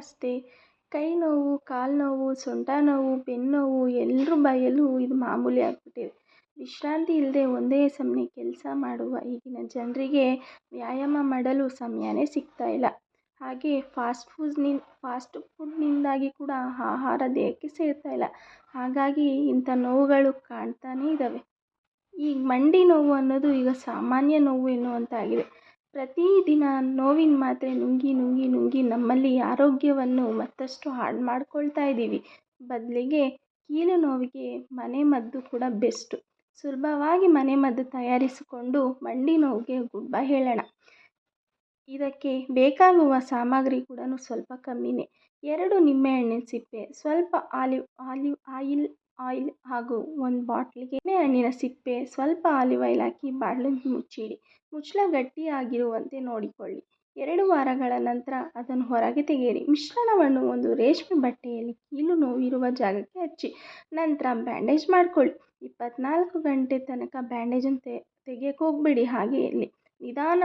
ಅಷ್ಟೇ. ಕೈ ನೋವು ಕಾಲು ನೋವು ಸೊಂಟ ನೋವು ಬೆನ್ನು ನೋವು ಎಲ್ಲರ ಬಾಯಲ್ಲೂ ಇದು ಮಾಮೂಲಿ ಆಗಿಬಿಟ್ಟಿದೆ. ವಿಶ್ರಾಂತಿ ಇಲ್ಲದೆ ಒಂದೇ ಸಮನೆ ಕೆಲಸ ಮಾಡುವ ಈಗಿನ ಜನರಿಗೆ ವ್ಯಾಯಾಮ ಮಾಡಲು ಸಮಯನೇ ಸಿಗ್ತಾ ಇಲ್ಲ. ಹಾಗೆ ಫಾಸ್ಟ್ ಫುಡ್ನಿಂದ ಫಾಸ್ಟ್ ಫುಡ್ನಿಂದಾಗಿ ಕೂಡ ಆಹಾರ ದೇಹಕ್ಕೆ ಸೇರ್ತಾ ಇಲ್ಲ. ಹಾಗಾಗಿ ಇಂಥ ನೋವುಗಳು ಕಾಣ್ತಾನೇ ಇದ್ದಾವೆ ಈ ಮಂಡಿ ನೋವು ಅನ್ನೋದು ಈಗ ಸಾಮಾನ್ಯ ನೋವು ಎನ್ನುವಂತಾಗಿದೆ. ಪ್ರತಿದಿನ ನೋವಿನ ಮಾತ್ರೆ ನುಂಗಿ ನುಂಗಿ ನುಂಗಿ ನಮ್ಮಲ್ಲಿ ಆರೋಗ್ಯವನ್ನು ಮತ್ತಷ್ಟು ಹಾಳು ಮಾಡ್ಕೊಳ್ತಾ ಇದ್ದೀವಿ. ಬದಲಿಗೆ ಕೀಲು ನೋವಿಗೆ ಮನೆಮದ್ದು ಕೂಡ ಬೆಸ್ಟು. ಸುಲಭವಾಗಿ ಮನೆಮದ್ದು ತಯಾರಿಸಿಕೊಂಡು ಮಂಡಿ ನೋವಿಗೆ ಗುಡ್ ಬೈ ಹೇಳೋಣ. ಇದಕ್ಕೆ ಬೇಕಾಗುವ ಸಾಮಗ್ರಿ ಕೂಡ ಸ್ವಲ್ಪ ಕಮ್ಮಿನೇ. ಎರಡು ನಿಂಬೆಹಣ್ಣಿನ ಸಿಪ್ಪೆ, ಸ್ವಲ್ಪ ಆಲಿವ್ ಆಲಿವ್, ಆಯಿಲ್ ಆಯಿಲ್ ಹಾಗೂ ಒಂದು ಬಾಟ್ಲಿಗೆ ಹಣ್ಣಿನ ಸಿಪ್ಪೆ, ಸ್ವಲ್ಪ ಆಲಿವ್ ಆಯಿಲ್ ಹಾಕಿ ಬಾಣಲೆಗೆ ಮುಚ್ಚಿಡಿ. ಮುಚ್ಚಳ ಗಟ್ಟಿಯಾಗಿರುವಂತೆ ನೋಡಿಕೊಳ್ಳಿ. ಎರಡು ವಾರಗಳ ನಂತರ ಅದನ್ನು ಹೊರಗೆ ತೆಗೆಯಿರಿ. ಮಿಶ್ರಣವನ್ನು ಒಂದು ರೇಷ್ಮೆ ಬಟ್ಟೆಯಲ್ಲಿ ಕೀಲು ನೋವಿರುವ ಜಾಗಕ್ಕೆ ಹಚ್ಚಿ. ನಂತರ ಬ್ಯಾಂಡೇಜ್ ಮಾಡಿಕೊಳ್ಳಿ. ಇಪ್ಪತ್ನಾಲ್ಕು ಗಂಟೆ ತನಕ ಬ್ಯಾಂಡೇಜನ್ನು ತೆಗೆಯಕ್ಕೆ ಹೋಗಬೇಡಿ ಹಾಗೆ ಇರಲಿ. ನಿಧಾನ